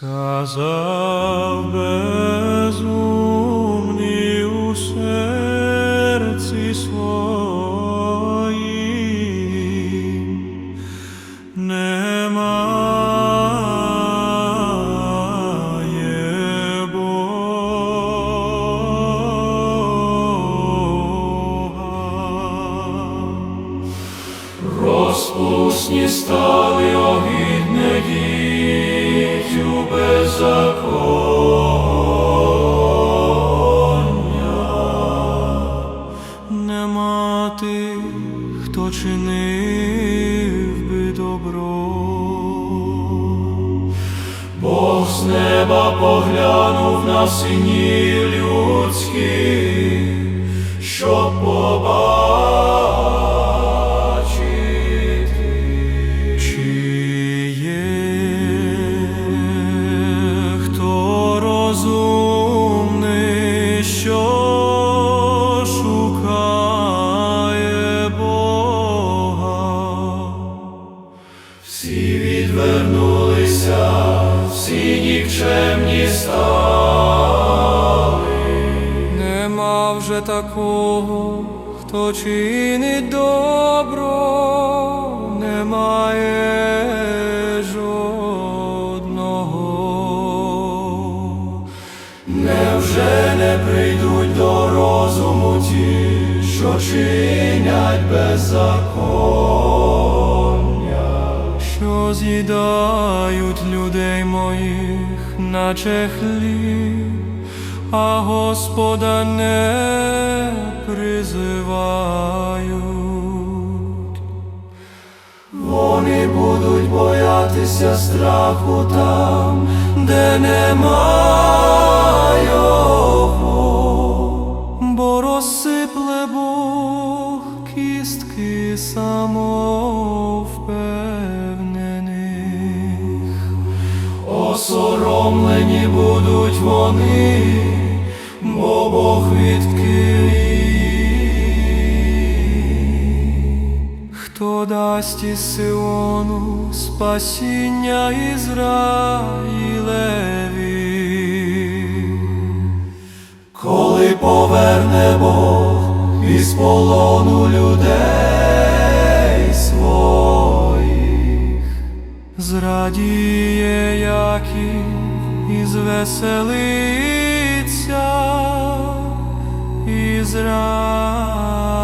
Сказав безумний у серці своїм, немає Бога. Розпусні стали огідне чинив би добро. Бог з неба поглянув на синів людських, щоб побачити, стали. Нема вже такого, хто чинить добро, немає жодного. Невже не прийдуть до розуму ті, що чинять беззаконня, що з'їдають людей моїх, наче хліб, а Господа не призивають. Вони будуть боятися страху там, де нема його, бо розсипле Бог кістки самовпевнених. Осоромлені будуть вони, бо Бог відкрив. Хто дасть із Сиону спасіння Ізраїлеві? Коли поверне Бог із полону людей зрадіє Яків і звеселиться Ізраїль.